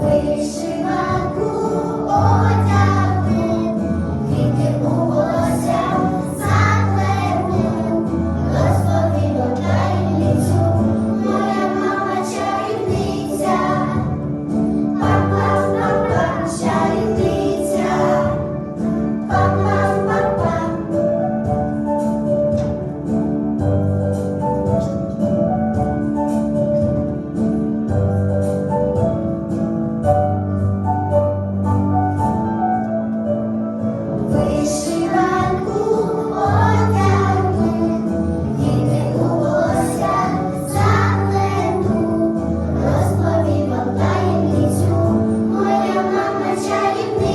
вишиванку. Sunshine